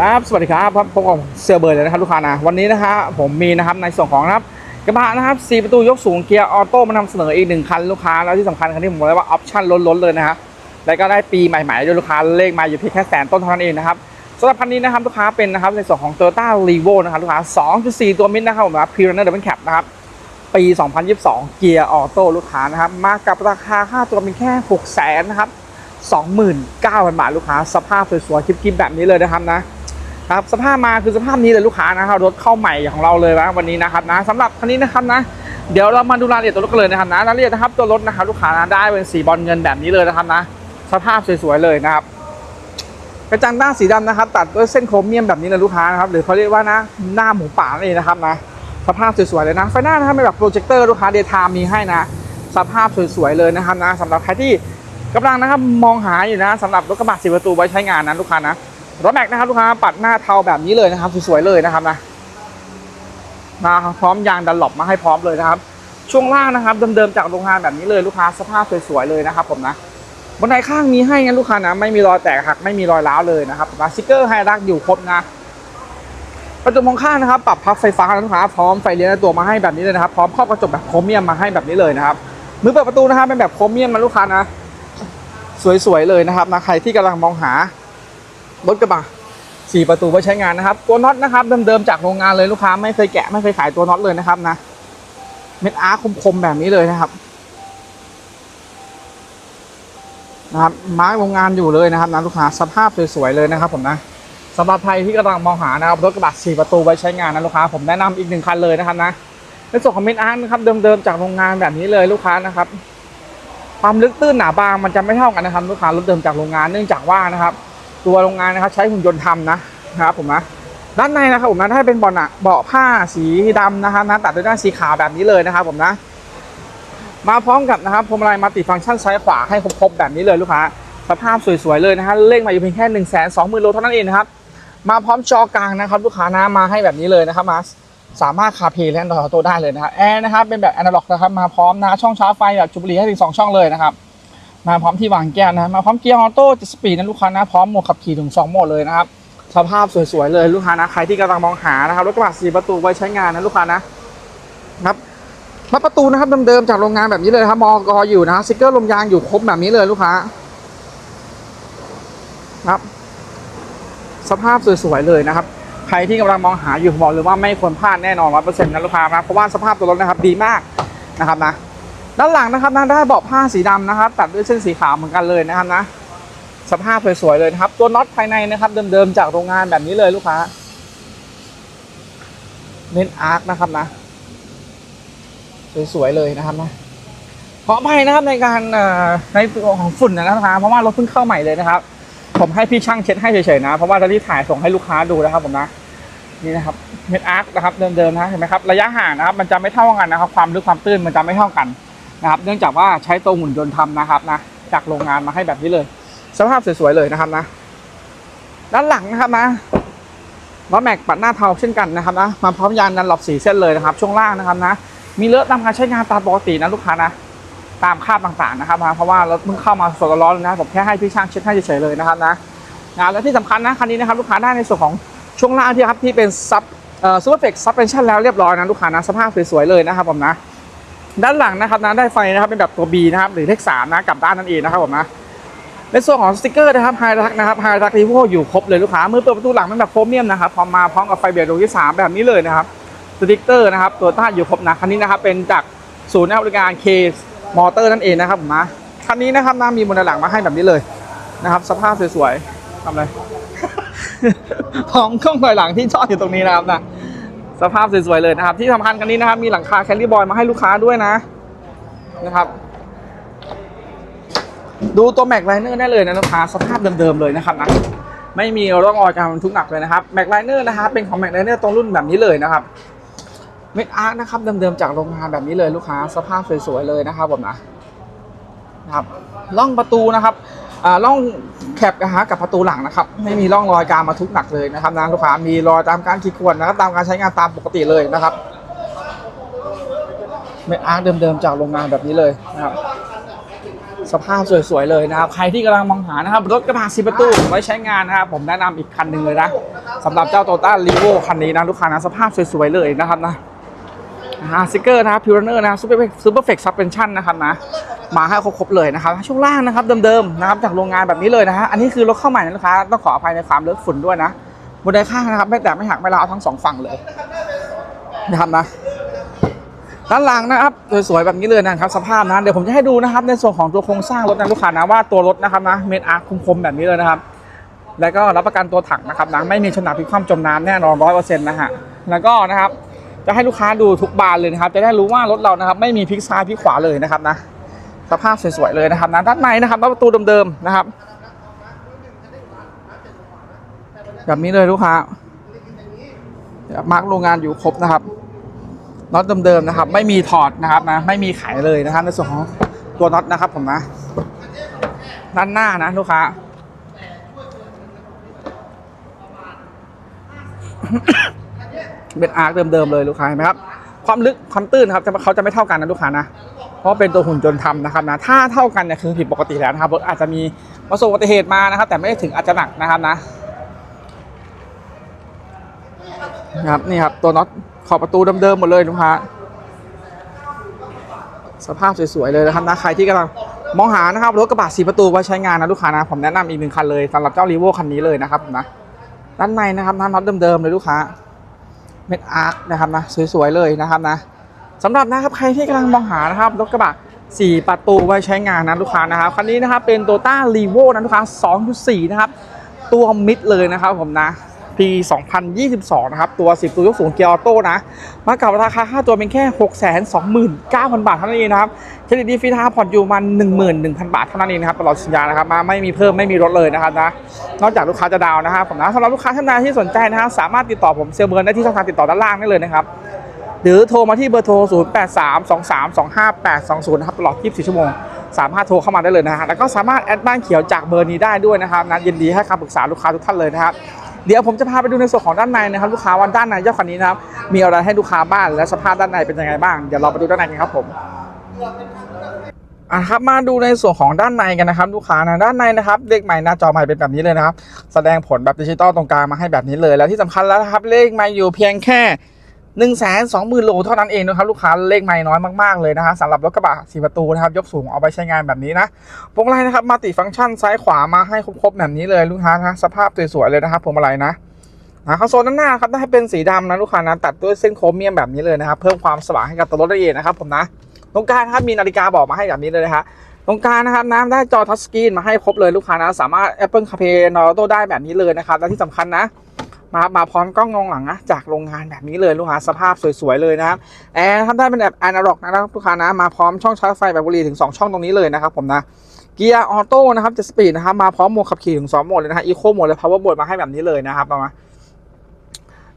ครับ สวัสดีครับพบกับเซลเบอร์เลยนะครับลูกค้านะวันนี้นะฮะผมมีนะครับในส่วนของนะครับกระบะนะครับ4ประตูยกสูงเกียร์ออโต้มานำเสนออีกหนึ่งคันลูกค้าแล้วที่สำคัญคันนี้ผมบอกเลยว่าออปชั่นล้นๆเลยนะฮะแล้วก็ได้ปีใหม่ๆด้วยลูกค้าเลขมาอยู่เพียงแค่แสนต้นเท่านั้นเองนะครับสำหรับคันนี้นะครับลูกค้าเป็นนะครับในส่วนของ Toyota r e v o นะครับลูกค้า 2.4 ตัวมิตรนะครับผมนะ Pre-runner Double Cab นะครับปี 2022 เกียร์ออโต้ลูกค้านะครับมากับราคาค่าตัวเป็นแค่6 0 0 0 0นะครับ29,000 บาทลูกค้า สภาพสวยๆคลิปๆแบบนี้เลยนะครับนะ ครับสภาพมาคือสภาพนี้เลยลูกค้านะครับรถเข้าใหม่ของเราเลยนะวันนี้นะครับนะสำหรับคันนี้นะครับนะเดี๋ยวเรามาดูรายละเอียดตัวรถกันเลยนะครับนะรายละเอียดนะครับตัวรถนะครับลูกค้านะได้เป็นสีบอลเงินแบบนี้เลยนะครับนะ สภาพสวยๆเลยนะครับกระจังหน้าสีดำนะครับ ตัดด้วยเส้นโครเมียมแบบนี้เลยลูกค้านะครับหรือเขาเรียกว่านะหน้าหมูป่านั่นเองนะครับนะสภาพสวยๆเลยนะไฟหน้านะครับเป็นแบบโปรเจคเตอร์ลูกค้าเดย์ไทม์มีให้นะ สภาพสวยๆเลยนะครับนะสำหรับใครที่กำลังนะครับมองหาอยู่นะสำหรับรถกระบะสีประตูไว้ใช้งานนะลูกค้านะ รถแม็กนะครับลูกค้าปัดหน้าเทาแบบนี้เลยนะครับสวยๆเลยนะครับนะมาพร้อมยางดันหลบมาให้พร้อมเลยนะครับ ช่วงล่างนะครับเดิมๆจากโรงงานแบบนี้เลยลูกค้าสภาพสวยๆเลยนะครับผมนะบันไดข้างมีให้งั้นลูกค้านะไม่มีรอยแตกหักไม่มีรอยร้าวเลยนะครับนะสติกเกอร์ไฮรักอยู่ครบนะประตูมองข้างนะครับ ปรับพับไฟฟ้านะลูกค้าพร้อมไฟเลี้ยวในตัวมาให้แบบนี้เลยนะครับ พร้อมครอบกระจกแบบโครเมียมมาให้แบบนี้เลยนะครับมือเปิดประตูนะครับเป็นแบบโครเมียมนะลูกค้านะ สวยๆเลยนะครับนะใครที่กำลังมองหา รถกระบะสี่ประตูไว้ใช้งานนะครับ ตัวน็อตนะครับเดิมๆจากโรงงานเลยลูกค้าไม่เคยแกะไม่เคยขายตัวน็อตเลยนะครับนะเม็ดอาร์คมๆแบบนี้เลยนะครับนะครับมาร์กโรงงานอยู่เลยนะครับนะลูกค้าสภาพสวยๆเลยนะครับ ผมนะสำหรับใครที่กำลังมองหานะครับรถกระบะสี่ประตูไว้ใช้งานนะลูกค้าผมแนะนำอีกหนึ่งคันเลยนะครับนะในส่วนของเม็ดอาร์นะครับเดิมๆจากโรงงานแบบนี้เลยลูกค้านะครับความลึกตื้นหนาบางมันจะไม่เท่ากันนะครับลูกค้ารถเดิมจากโรงงานเนื่องจากว่านะครับ ตัวโรงงานนะครับใช้หุ่นยนต์ทำนะนะครับผมนะด้านในนะครับผมนะถ้าเป็นเบาะหนะเบาะผ้าสีดำนะครับนะตัดด้วยด้านสีขาวแบบนี้เลยนะครับผมนะ มาพร้อมกับนะครับพวงมาลัยมัลติฟังก์ชันซ้ายขวาให้ครบๆแบบนี้เลยลูกค้าสภาพสวยๆเลยนะฮะเลขมาอยู่เพียงแค่1นึ่งแสนสองหมื่นโลเท่านั้นเองนะครับมาพร้อมจอกลางนะครับลูกค้านะมาให้แบบนี้เลยนะครับมาสามารถคาเพลย์และอันอยโตได้เลยนะครับแอร์นะครับเป็นแบบแอนาล็อกนะครับมาพร้อมนะช่องชาร์จไฟแบบจุบลีให้ถึงสองช่องเลยนะครับ มาพร้อมที่วางแก้วนะมาพร้อมเกียร์ออโต้7สปีดนะลูกค้านะพร้อมโหมดขับขี่ถึง2โหมดเลยนะครับสภาพสวยๆเลยลูกค้านะใครที่กำลังมองหานะครับรถกระบะสีประตูไว้ใช้งานนะลูกค้านะครับมาประตูนะครับเดิมๆจากโรงงานแบบนี้เลยครับมอกอยู่นะสติกเกอร์ลมยางอยู่ครบแบบนี้เลยลูกค้าครับ สภาพสวยๆเลยนะครับ ใครที่กำลังมองหาอยู่บอกเลยว่าไม่ควรพลาดแน่นอนร้อยเปอร์เซ็นต์นะลูกค้านะเพราะว่าสภาพตัวรถนะครับดีมากนะครับนะ ด้านหลังนะครับนะได้เบาะผ้าสีดำนะครับ ตัดด้วยเส้นสีขาวเหมือนกันเลยนะครับนะสภาพสวยๆเลยนะครับ ตัวน็อตภายในนะครับ เดิมๆจากโรงงานแบบนี้เลยลูกค้าเน้นอาร์คนะครับนะสวยๆเลยนะครับนะขออภัยนะครับในการในตัวของฝุ่นนะครับเพราะว่ารถเพิ่งเข้าใหม่เลยนะครับ ผมให้พี่ช่างเช็ดให้เฉยๆนะเพราะว่าจะรีบถ่ายส่งให้ลูกค้าดูนะครับผมนะนี่นะครับเม็ดอาร์คนะครับเดิมๆนะเห็นไหมครับระยะห่างนะครับ มันจะไม่เท่ากันนะครับ ความลึกความตื้นมันจะไม่เท่ากัน นะครับ เนื่องจากว่าใช้ตัวหุ่นยนต์ทำนะครับนะ จากโรงงานมาให้แบบนี้เลย สภาพสวยๆเลยนะครับนะ ด้านหลังนะครับนะล้อแม็กปัดหน้าเทาเช่นกันนะครับนะ มาพร้อมยางดันหลบสีเส้นเลยนะครับ ช่วงล่างนะครับนะ มีเลอะตามการใช้งานตามปกตินะลูกค้านะ ตามคาบต่างๆนะครับนะเพราะว่ารถเพิ่งเข้ามาสดร้อนนะผมแค่ให้พี่ช่างเช็ดให้เฉยๆเลยนะครับนะนะและที่สำคัญนะคันนี้นะครับลูกค้าได้ในส่วนของช่วงล่างที่ครับที่เป็นซับเอ่อซูเปอร์เฟกซับเพนชั่นแล้วเรียบร้อยนะลูกค้านะสภาพสวยๆเลยนะครับผมนะ ด้านหลังนะครับนะได้ไฟนะครับเป็นแบบตัว B นะครับหรือเลข3นะกลับด้านนั่นเองนะครับผมนะในส่วนของสติกเกอร์นะครับไฮรักนะครับไฮรักรีโวอยู่ครบเลยลูกค้ามือเปิดประตูหลังเป็นแบบโครเมียมนะครับพร้อมมาพร้อมกับไฟเบรดดวงที่ 3 แบบนี้เลยนะครับสติกเกอร์นะครับตัวต้านอยู่ครบนะคันนี้นะครับเป็นจากศูนย์บริการเคสมอเตอร์นั่นเองนะครับผมนะคันนี้นะครับนะมีบนหลังมาให้แบบนี้เลยนะครับ สภาพสวยๆทำอะไรพร้อมกล้องถอยหลังที่จอดอยู่ตรงนี้นะครับนะ สภาพสวยๆเลยนะครับ ที่สำคัญกันนี้นะครับ มีหลังคาแคลรี่บอยมาให้ลูกค้าด้วยนะนะครับ ดูตัวแม็กไลเนอร์ได้เลยนะลูกค้าสภาพเดิมๆเลยนะครับนะไม่มีร่องรอยการบรรทุกหนักเลยนะครับแม็กไลเนอร์นะครับเป็นของแม็กไลเนอร์ตรงรุ่นแบบนี้เลยนะครับเม็ดอาร์คนะครับเดิมๆจากโรงงานแบบนี้เลยลูกค้า สภาพสวยๆเลยนะครับผมนะนะครับล่องประตูนะครับอ่าล่อง ปนะฮะกับประตูหลังนะครับไม่มีร่องรอยการบรรทุกหนักเลยนะครับนะลูกค้ามีรอยตามการขีดข่วนนะครับตามการใช้งานตามปกติเลยนะครับเม็ดอาร์เดิมๆจากโรงงานแบบนี้เลยนะครับสภาพสวยๆเลยนะครับ ใครที่กำลังมองหานะครับ รถกระบะสีประตูไว้ใช้งานนะครับ ผมแนะนำอีกคันหนึ่งเลยนะสำหรับเจ้าโตต้ารีโวคันนี้นะลูกค้านะสภาพสวยๆเลยนะครับนะฮะสติเกอร์นะครับพิวเนอร์นะซูเปอร์ซูเปอร์เฟกซับเพนชั่นนะครับนะ มาให้ครบๆเลยนะครับ ช่วงล่างนะครับเดิมๆนะครับจากโรงงานแบบนี้เลยนะฮะอันนี้คือรถเข้าใหม่นะลูกค้าต้องขออภัยในความเลอะฝุ่นด้วยนะบนไดข้างนะครับไม่แตกไม่หักไม่ร้าวทั้งสองฝั่งเลยนะครับนะด้านหลังนะครับสวยๆแบบนี้เลยนะครับสภาพนะเดี๋ยวผมจะให้ดูนะครับ ในส่วนของตัวโครงสร้างรถนะลูกค้านะว่าตัวรถนะครับนะเมดอาร์คมๆแบบนี้เลยนะครับ แล้วก็รับประกันตัวถังนะครับนะไม่มีชนหนักพิคว่ำจมน้ำแน่นอนร้อยเปอร์เซ็นต์นะฮะแล้วก็นะครับจะให้ลูกค้าดูทุกบานเลยนะครับ จะได้รู้ว่ารถเรานะครับ ไม่มีพลิกซ้ายพลิกขวาเลยนะครับนะ สภาพสวยๆเลยนะครับนะด้านในนะครับประตูเดิมๆนะครับแบบนี้เลยลูกค้ามาร์กโรงงานอยู่ครบนะครับน็อตเดิมๆนะครับ ไม่มีถอดนะครับนะไม่มีไขเลยนะครับ ในส่วนของตัวน็อตนะครับผมนะ ด้านหน้านะลูกค้าเป็นอาร์คเดิมๆเลยลูกค้าเห็นไหมครับ ความลึกความตื้นครับเขาจะไม่เท่ากันนะลูกค้านะ เพราะเป็นตัวหุ่นยนต์ทำนะครับนะถ้าเท่ากันเนี่ยคือผิดปกติแล้วนะครับรถอาจจะมีประสบอุบัติเหตุมานะครับ แต่ไม่ได้ถึงอาจจะหนักนะครับนะนะครับนี่ครับตัวน็อตขอบประตูเดิมๆหมดเลยลูกค้าสภาพสวยๆเลยนะครับนะใครที่กำลังมองหานะครับรถกระบะสีประตูไว้ใช้งานนะลูกค้านะผมแนะนำอีกหนึ่งคันเลยสำหรับเจ้ารีโวคันนี้เลยนะครับนะด้านในนะครับน้ำน็อตเดิมๆเลยลูกค้าเม็ดอาร์คนะครับนะสวยๆเลยนะครับนะ สำหรับนะครับใครที่กำลังมองหานะครับรถกระบะ4 ประตูไว้ใช้งานนะลูกค้านะครับคันนี้นะครับเป็น t o ต้า r ีโวนะลูกค้า 2.4 นะครับ ตัวมิดเลยนะครับผมนะปี 2022 นะครับ ตัว 10 ตัวยกสูงเกียร์ออโต้นะ มากับราคาค่าตัวเป็นแค่ 629,000 บาทเท่านั้นเองนะครับเครดิตดีฟรีทาผ่อนอยู่มัน 11,000 บาทเท่านั้นเองนะครับตลอดสัญญานะครับมาไม่มีเพิ่มไม่มีลดเลยนะครับนะ นอกจากลูกค้าจะดาวน์นะครับผมนะสำหรับลูกค้าท่านใดที่สนใจนะครับสามารถติดต่อผมเซลเบิร์นได้ที่ช่องทางติดต่อด้านล่างได้เลยนะครับ หรือโทรมาที่เบอร์โทร 0832325820 นะครับตลอด 24 ชั่วโมง สามารถโทรเข้ามาได้เลยนะฮะแล้วก็สามารถแอดบ้านเขียวจากเบอร์นี้ได้ด้วยนะครับนะยินดีให้คำปรึกษาลูกค้าทุกท่านเลยนะครับเดี๋ยวผมจะพาไปดูในส่วนของด้านในนะครับลูกค้าว่าด้านในเจ้าคันนี้นะครับมีอะไรให้ลูกค้าบ้างและสภาพด้านในเป็นยังไงบ้างเดี๋ยวเราไปดูด้านในกันครับผมอะครับมาดูในส่วนของด้านในกันนะครับ ลูกค้านะด้านในนะครับเลขใหม่หน้าจอใหม่เป็นแบบนี้เลยนะครับ แสดงผลแบบดิจิตอลตรงกลางมาให้แบบนี้เลย แล้วที่สำคัญแล้วนะครับเลขใหม่อยู่เพียงแค่ 1นึ่งแสนสองหมื่นโลเท่านั้นเองนะครับลูกค้าเลขใหม่น้อยมากๆเลยนะฮะสำหรับรถกระบะสีประตูนะครับยกสูงเอาไปใช้งานแบบนี้นะพวงมาลัยนะครับมัลติฟังก์ชันซ้ายขวามาให้ครบๆแบบนี้เลยลูกค้านะสภาพสวยๆเลยนะครับพวงมาลัยนะนะคอนโซลด้านหน้าครับได้เป็นสีดำนะลูกค้านะตัดด้วยเส้นโครเมียมแบบนี้เลยนะครับเพิ่มความสว่างให้กับตัวรถได้เองนะครับผมนะตรงกลางนะครับมีนาฬิกาบอกมาให้แบบนี้เลยนะฮะตรงกลางนะครับน้ำได้จอทัชสกรีนมาให้ครบเลยลูกค้านะสามารถ Apple CarPlay n a u t o ได้แบบนี้เลยนะครับและที่สำคัญนะ มามาพร้อมกล้องมองหลังนะจากโรงงานแบบนี้เลยลูกค้าสภาพสวยๆเลยนะครับแอร์ทำได้เป็นแบบอนาล็อกนะครับลูกค้านะมาพร้อมช่องชาร์จไฟแบบบุรีถึง 2 ช่องตรงนี้เลยนะครับผมนะเกียร์ออโต้นะครับจะสปีดนะครับมาพร้อมโหมดขับขี่ถึง2โหมดเลยนะฮะอีโคโหมดและพาวเวอร์โหมดมาให้แบบนี้เลยนะครับมา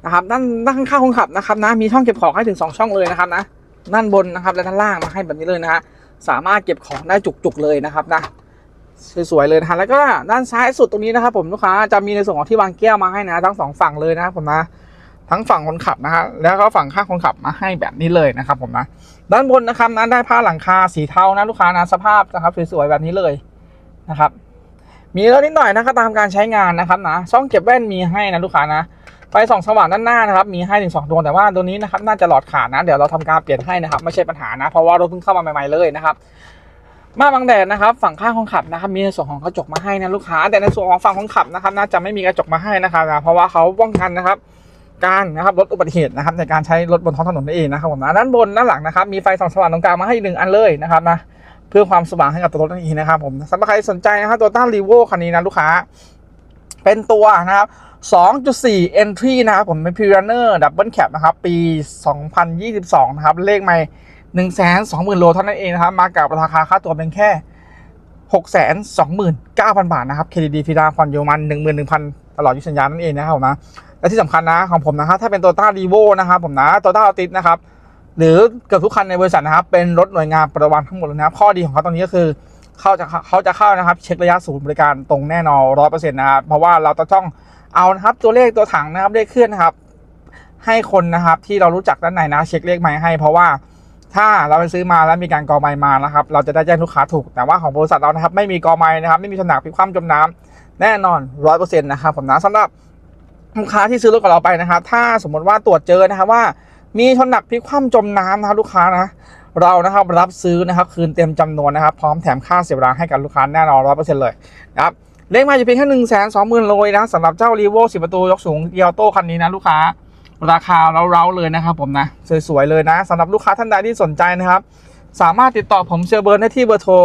นะครับด้านด้านข้างคนขับนะครับนะมีช่องเก็บของให้ถึง 2 ช่องเลยนะครับนะด้านบนนะครับและด้านล่างมาให้แบบนี้เลยนะฮะสามารถเก็บของได้จุกๆเลยนะครับนะ สวยๆเลยนะฮะแล้วก็ด้านซ้ายสุดตรงนี้นะครับผมลูกค้าจะมีในส่วนของที่วางแก้วมาให้นะ ทั้งสองฝั่งเลยนะครับผมนะทั้งฝั่งคนขับนะฮะแล้วก็ฝั่งข้างคนขับมาให้แบบนี้เลยนะครับผมนะด้านบนนะครับนะได้ผ้าหลังคาสีเทานะลูกค้านะสภาพนะครับสวยๆแบบนี้เลยนะครับ มีแล้วนิดหน่อยนะครับตามการใช้งานนะครับนะช่องเก็บแว่นมีให้นะลูกค้านะไฟส่องสว่างด้านหน้านะครับมีให้ถึงสองดวงแต่ว่าตัวนี้นะครับน่าจะหลอดขาดนะ เดี๋ยวเราทำการเปลี่ยนให้นะครับไม่ใช่ปัญหานะ เพราะว่ารถเพิ่งเข้ามาใหม่ๆเลยนะครับ มาบังแดดนะครับฝั่งข้างคนขับนะครับมีในส่วนของกระจกมาให้นะลูกค้า แต่ในส่วนของฝั่งคนขับนะครับน่าจะไม่มีกระจกมาให้นะครับนะเพราะว่าเขาป้องกันนะครับการนะครับลดอุบัติเหตุนะครับในการใช้รถบนท้องถนนนั่นเองนะครับผมนะด้านบนด้านหลังนะครับมีไฟส่องสว่างตรงกลางมาให้หนึ่งอันเลยนะครับนะเพื่อความสว่างให้กับตัวรถนั่นเองนะครับผมสำหรับใครสนใจนะครับตัวต้านรีโวคันนี้นะลูกค้า เป็นตัวนะครับ2.4 entry นะครับผมเป็น p r e r u n n e r Double Cap นะครับปี 2022 นะครับเลขใหม่ 1 2 0 0 0 0โลเท่านั้นเองนะครับ มากับราคาค่าตัวเป็นแค่629,000บาทนะครับ KDD ฟีดาคอนโยมัน11,000ตลอดยุสัญญานั่นเองนะครับผมนะ และที่สำคัญนะของผมนะครับถ้าเป็น Toyota r e v o นะครับผมนะ Toyota Altis นะครับ หรือเกือบทุกคันในบริษัทนะครับ เป็นรถหน่วยงานประวันทั้งหมดเลยนะครับ ข้อดีของเขาตรงนี้ก็คือเขาจะเขาจะเข้านะครับ เช็คระยะศูนย์บริการตรงแน่นอนร้อยเปอร์เซ็นต์นะครับเพราะว่าเราต้องเอานะครับตัวเลขตัวถังนะครับเลขเคลื่อนนะครับ ให้คนนะครับที่เรารู้จักด้านในนะ เช็คเลขไม้ให้ เพราะว่า ถ้าเราไปซื้อมาแล้วมีการกอไม้มานะครับ เราจะได้แจ้งลูกค้าถูก แต่ว่าของบริษัทเรานะครับ ไม่มีกอไม้นะครับ ไม่มีฉนากพิความจมน้ำแน่นอนร้อยเปอร์เซ็นต์นะครับผมนะสำหรับลูกค้าที่ซื้อรถกับเราไปนะครับ ถ้าสมมติว่าตรวจเจอนะครับว่า มีชนหนักพิคว่ำจมน้ำนะครับลูกค้านะ เรานะครับรับซื้อนะครับคืนเต็มจำนวนนะครับ พร้อมแถมค่าเสียเวลาให้กับลูกค้าแน่นอนร้อยเปอร์เซ็นต์เลยนะครับเลขมาอยู่เพียงแค่หนึ่งแสนสองหมื่นโลยนะสำหรับเจ้ารีโวสิบประตูยกสูงเกียวโต้คันนี้นะลูกค้า ราคาเร้าๆเลยนะครับผมนะ สวยๆเลยนะสำหรับลูกค้าท่านใดที่สนใจนะครับ สามารถติดต่อผมเซลเบอร์ได้ที่เบอร์โทร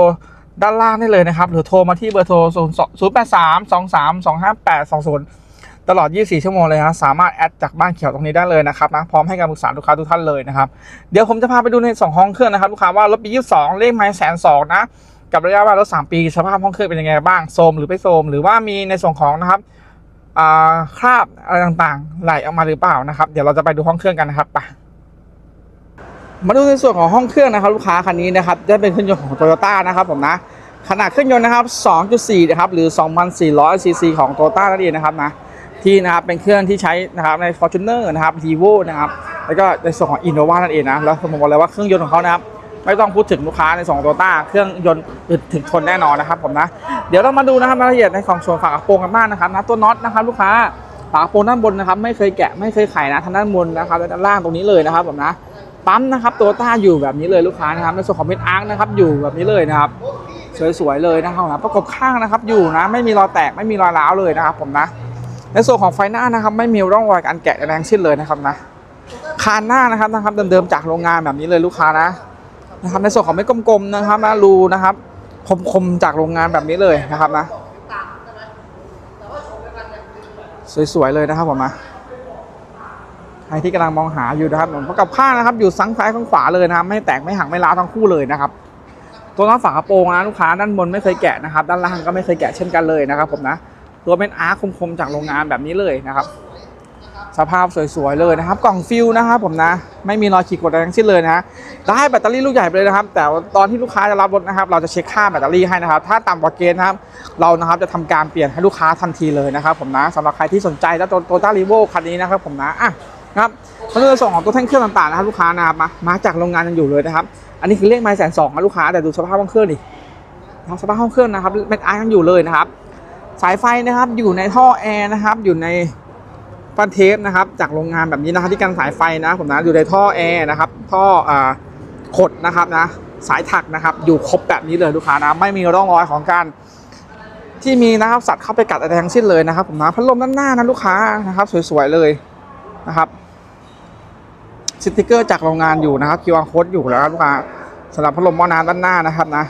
ด้านล่างได้เลยนะครับ หรือโทรมาที่เบอร์โทร 0 8 3 2 3 2 5 8 2 0 ตลอด 24 ชั่วโมงเลยนะสามารถแอดจากบ้านเขียวตรงนี้ได้เลยนะครับนะพร้อมให้การปรึกษาลูกค้าทุกท่านเลยนะครับ เดี๋ยวผมจะพาไปดูในสองห้องเครื่องนะครับ ลูกค้าว่ารถปี 22 เลขไม้แสนสองนะ กับระยะเวลารถ3ปี สภาพห้องเครื่องเป็นยังไงบ้างโทมหรือไม่โทมหรือว่ามีในส่วนของนะครับ คราบอะไรต่างๆ ไหลออกมาหรือเปล่านะครับ เดี๋ยวเราจะไปดูห้องเครื่องกันนะครับไปมาดูในส่วนของห้องเครื่องนะครับ ลูกค้าคันนี้นะครับได้เป็นเครื่องยนต์ของ Toyota นะครับผมนะขนาดเครื่องยนต์นะครับ 2.4 นะครับหรือ 2,400 ซีซีของ Toyota นั่นเองนะครับนะที่นะครับเป็นเครื่องที่ใช้นะครับใน Fortuner นะครับ r e v o นะครับแล้วก็ในส่วนของ Innova นั่นเองนะแล้วผมบอกเลยว่าเครื่องยนต์ของเขานะครับ ไม่ต้องพูดถึงลูกค้าในส่วนของ Toyota เครื่องยนต์อึดถึงทนแน่นอนนะครับผมนะ เดี๋ยวเรามาดูนะครับรายละเอียดในของส่วนฝากระโปรงกันบ้างนะครับนะตัวน็อตนะครับลูกค้าฝากระโปรงด้านบนนะครับไม่เคยแกะไม่เคยไขนะทางด้านบนนะครับและด้านล่างตรงนี้เลยนะครับผมนะปั๊มนะครับตัวต้าอยู่แบบนี้เลยลูกค้านะครับในส่วนของเม็ดอาร์คนะครับอยู่แบบนี้เลยนะครับสวยๆเลยนะครับนะประกบข้างนะครับอยู่นะไม่มีรอยแตกไม่มีรอยร้าวเลยนะครับผมนะในส่วนของไฟหน้านะครับไม่มีร่องรอยการแกะแรงสิ้นเลยนะครับนะคานหน้านะครับนะครับเดิมๆจากโรงงานแบบนี้เลยลูกค้านะ นะครับ ในส่วนของเม็ดกลมๆนะครับนะรูนะครับคมๆจากโรงงานแบบนี้เลยนะครับนะสวยๆเลยนะครับผมนะใครที่กำลังมองหาอยู่นะครับผมกับข้านะครับ อยู่ซังซ้ายข้างขวาเลยนะครับไม่แตกไม่หักไม่ล้าทั้งคู่เลยนะครับ ตัวน็อตฝากระโปรงนะลูกค้าด้านบนไม่เคยแกะนะครับ ด้านล่างก็ไม่เคยแกะเช่นกันเลยนะครับ ผมนะตัวเป็นอาร์คคมๆจากโรงงานแบบนี้เลยนะครับ สภาพสวยๆเลยนะครับ กล่องฟิลนะครับผมนะ ไม่มีรอยขีดข่วนอะไรทั้งสิ้นเลยนะฮะได้แบตเตอรี่ลูกใหญ่ไปเลยนะครับ แต่ตอนที่ลูกค้าจะรับรถนะครับ เราจะเช็คค่าแบตเตอรี่ให้นะครับ ถ้าต่ำกว่าเกณฑ์นะครับ เรานะครับจะทำการเปลี่ยนให้ลูกค้าทันทีเลยนะครับ ผมนะสำหรับใครที่สนใจแล้วตัวโตต้ารีโวคันนี้นะครับ ผมนะอะนะครับมาดูในส่วนของตัวแท่งเครื่องต่างๆนะครับลูกค้านะครับมามาจากโรงงานยังอยู่เลยนะครับ อันนี้คือเลขไม้แสนสองนะลูกค้าแต่ดูสภาพห้องเครื่องดิสภาพห้องเครื่องนะครับเม็ดไอยังอยู่เลยนะครับ สายไฟนะครับอยู่ในท่อแอร์นะครับอยู่ใน ฟันเทปนะครับจากโรงงานแบบนี้นะครับที่กันสายไฟนะผมนะอยู่ในท่อแอร์นะครับท่ออขดนะครับนะสายถักนะครับอยู่ครบแบบนี้เลยลูกค้านะไม่มีร่องรอยของการที่มีนะครับสัตว์เข้าไปกัดอะไรทั้งสิ้นเลยนะครับ ผมนะพัดลมด้านหน้านะลูกค้านะครับ สวยๆเลยนะครับสติกเกอร์จากโรงงานอยู่นะครับ QR code อยู่แล้วลูกค้าสำหรับพัดลมหม้อน้ำด้านหน้านะครับนะ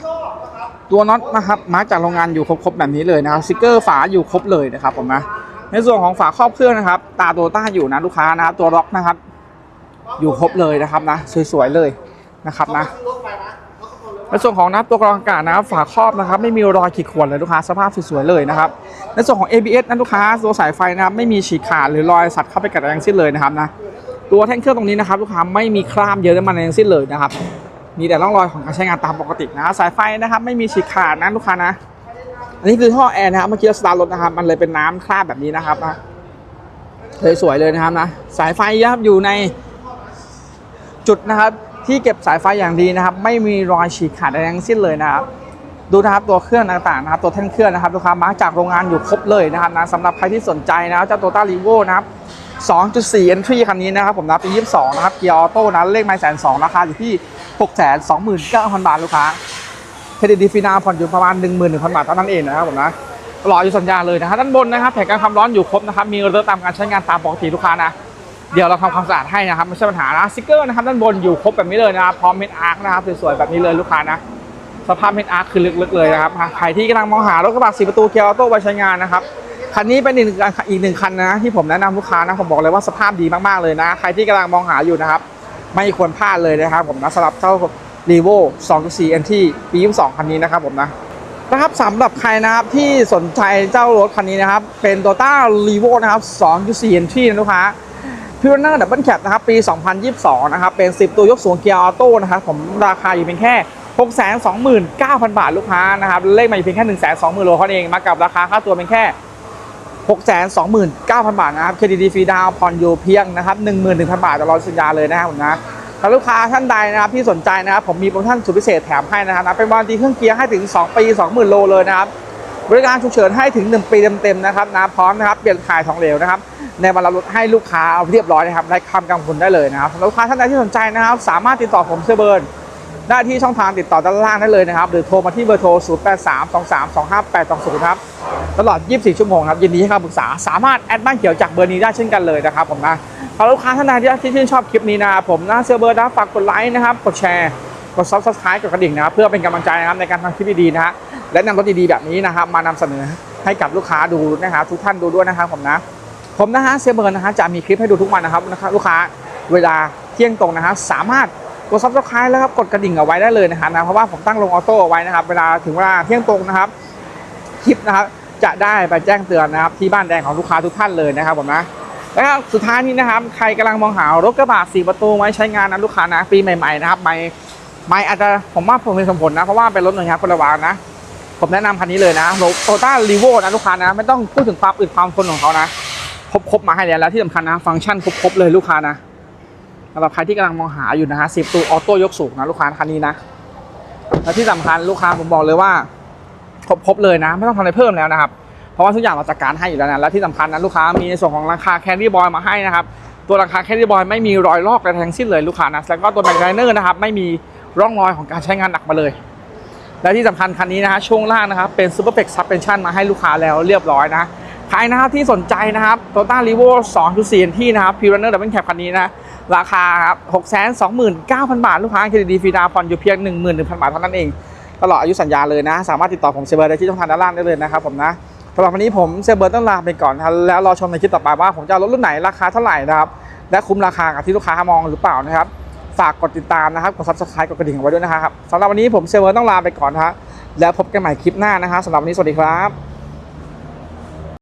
ตัวน็อตนะครับมาจากโรงงานอยู่ครบๆแบบนี้เลยนะครับสติกเกอร์ฝาอยู่ครบเลยนะครับผมนะ ในส่วนของฝาครอบเครื่องนะครับ ตาโตต้าอยู่นะลูกค้านะครับตัวล็อกนะครับ อยู่ครบเลยนะครับนะ สวยๆเลยนะครับนะในส่วนของนะครับตัวกรองอากาศนะครับฝาครอบนะครับ ไม่มีรอยขีดข่วนเลยลูกค้าสภาพสวยๆเลยนะครับ ในส่วนของ ABS นะลูกค้าตัวสายไฟนะครับไม่มีฉีกขาดหรือรอยสัตว์เข้าไปกัดอะไรทั้งสิ้นเลยนะครับนะตัวแท่งเครื่องตรงนี้นะครับ ลูกค้าไม่มีคราบเยอะน้ำมันอะไรทั้งสิ้นเลยนะครับมีแต่ร่องรอยของการใช้งานตามปกตินะ สายไฟนะครับ ไม่มีฉีกขาดนะลูกค้านะ อันนี้คือท่อแอร์นะครับเมื่อกี้เราสตาร์ทรถนะครับ มันเลยเป็นน้ำคราบแบบนี้นะครับนะเลยสวยเลยนะครับนะ สายไฟนะครับอยู่ในจุดนะครับ ที่เก็บสายไฟอย่างดีนะครับ ไม่มีรอยฉีกขาดอะไรทั้งสิ้นเลยนะครับ ดูนะครับตัวเครื่องต่างๆนะครับ ตัวแท่นเครื่องนะครับลูกค้ามาจากโรงงานอยู่ครบเลยนะครับนะสำหรับใครที่สนใจนะครับเจ้าโตต้ารีโวนะครับ2.4 entry คันนี้นะครับ ผมนะปี 22 นะครับ เกียร์ออโต้นะเลขไม้แสนสองราคาอยู่ที่ 629,000 บาทลูกค้า เครดิตดีฟีนาผ่อนอยู่ประมาณ 11,000 บาทเท่านั้นเองนะครับผมนะรออยู่สัญญาเลยนะครับด้านบนนะครับแผงการความร้อนอยู่ครบนะครับมีเรือตามการใช้งานตามปกติลูกค้านะเดี๋ยวเราทำความสะอาดให้นะครับไม่ใช่ปัญหานะสติกเกอร์นะครับด้านบนอยู่ครบแบบนี้เลยนะครับพร้อมเม็ดอาร์คนะครับสวยๆแบบนี้เลยลูกค้านะสภาพเม็ดอาร์คคือลึกๆเลยนะครับใครที่กำลังมองหารถกระบะสีประตูเกียร์ออโต้ไว้ใช้งานนะครับคันนี้เป็นอีกหนึ่งอีกหนึ่งคันนะที่ผมแนะนำลูกค้านะผมบอกเลยว่าสภาพดีมากๆเลยนะ ใครที่กำลังมองหาอยู่นะครับ ไม่ควรพลาดเลยนะครับผมนะสำหรับเจ้า r e v o 2.4 NT ปี22คันนี้นะครับผมนะนะครับสำหรับใครนะครับที่สนใจเจ้ารถคันนี้นะครับ เป็น Toyota r e v o นะครับ2.4 NT นะลูกค้าพิวเนอร์ดับเบิลแคปนะครับ ปี 2022 นะครับ เป็น 10 ตัวยกสูงเกียร์ออโต้นะครับผมราคาอยู่เพียงแค่ 629,000 บาทลูกค้านะครับ เลขมาอยู่เพียงแค่ 120,000โลเท่านั้นเอง มากับราคาค่าตัวเป็นแค่ 629,000 บาทนะครับเครดิตฟรีดาวน์ผ่อนอยู่เพียงนะครับ 11,000 บาทตลอดสัญญาเลยนะครับผมนะ ถ้าลูกค้าท่านใดนะครับที่สนใจนะครับผมมีโปรโมชั่นสุดพิเศษแถมให้นะครับนะเป็นวารันตีเครื่องเกียร์ให้ถึง 2 ปี 20,000 โลเลยนะครับบริการฉุกเฉินให้ถึง 1 ปีเต็มๆนะครับนะพร้อมนะครับเปลี่ยนถ่ายทองเหลวนะครับในวันรับรถให้ลูกค้าเรียบร้อยนะครับได้คำกำคุณได้เลยนะครับสำหรับลูกค้าท่านใดที่สนใจนะครับ สามารถติดต่อผมเซเบิร์นได้ที่ช่องทางติดต่อด้านล่างได้เลยนะครับ หรือโทรมาที่เบอร์โทร 0 8 3 2 3 2 5 8 2 0 ครับ ตลอด 24 ชั่วโมงครับ ยินดีให้คำปรึกษา สามารถแอดบ้านเขียวจากเบอร์นี้ได้เช่นกันเลยนะครับผมนะ สำหรับลูกค้าท่านใดที่ชื่นชอบคลิปนี้นะครับผมนะเซอร์เบิร์นะฝากกดไลค์นะครับ กดแชร์ กด subscribe กดกระดิ่งนะครับเพื่อเป็นกำลังใจนะครับในการทำคลิปดีๆนะฮะและนำรถดีๆแบบนี้นะครับมานำเสนอให้กับลูกค้าดูนะครับทุกท่านดูด้วยนะครับผมนะ ผมนะฮะเซเบิร์นนะฮะจะมีคลิปให้ดูทุกวันนะครับนะครับลูกค้าเวลาเที่ยงตรงนะฮะสามารถกด subscribe แล้วครับกดกระดิ่งเอาไว้ได้เลยนะฮะนะเพราะว่าผมตั้งลงออโต้เอาไว้นะครับ เวลาถึงเวลาเที่ยงตรงนะครับคลิปนะครับจะได้ไปแจ้งเตือนนะครับที่บ้านแดงของลูกค้าทุกท่านเลยนะครับผมนะ แล้วก็สุดท้ายนี้นะครับใครกำลังมองหารถกระบะสี่ประตูไว้ใช้งานนะลูกค้านะปีใหม่ๆนะครับไม่ไม่อาจจะผมว่าผมมีสมผลนะเพราะว่าเป็นรถหนึ่งครับคนละวางนะผมแนะนำคันนี้เลยนะโตต้ารีโวนะลูกค้านะ ไม่ต้องพูดถึงความอึดความทนของเขานะครบครบมาให้แล้วแล้วที่สำคัญนะ ฟังก์ชันครบครบเลยลูกค้านะสำหรับใครที่กำลังมองหาอยู่นะฮะสิบตัวออโต้ยกสูงนะลูกค้าคันนี้นะและที่สำคัญลูกค้าผมบอกเลยว่า ครบครบเลยนะ ไม่ต้องทำอะไรเพิ่มแล้วนะครับ เพราะว่าทุกอย่างเราจัดการให้อยู่แล้วนะและที่สำคัญนะลูกค้ามีในส่วนของราคาแคนดี้บอยมาให้นะครับตัวราคาแคนดี้บอยไม่มีรอยลอกอะไรทั้งสิ้นเลยลูกค้านะแล้วก็ตัวแบ็คไลเนอร์นะครับไม่มีร่องรอยของการใช้งานหนักมาเลย และที่สำคัญคันนี้นะฮะช่วงล่างนะครับเป็นซูเปอร์เ x กซับเพนชั่นมาให้ลูกค้าแล้วเรียบร้อยนะใครนะครับที่สนใจนะครับโตต้ารีโว2.4ที่นะครับพีรันเนอร์ดับเบิลแคปคันนี้นะราคาครับ629,000บาท ลูกค้าเครดิตดีฟรีดาวน์ผ่อนอยู่เพียง11,000บาทเท่านั้นเอง ตลอดอายุสัญญาเลยนะ สามารถติดต่อผมเซเบอร์ได้ที่ช่องทางด้านล่างได้เลยนะครับผมนะ สำหรับวันนี้ผมเซเบอร์ต้องลาไปก่อนนะครับแล้วรอชมในคลิปต่อไปว่าผมจะลดรถรุ่นไหนราคาเท่าไหร่นะครับ และคุ้มราคากับที่ลูกค้ามองหรือเปล่านะครับ ฝากกดติดตามนะครับ กดซับสไครต์กดกระดิ่งไว้ด้วยนะครับสำหรับวันนี้ผมเซเบอร์ต้องลาไปก่อนนะฮะแล้วพบกันใหม่คลิปหน้านะครับสำหรับวันนี้สวัสดีครับ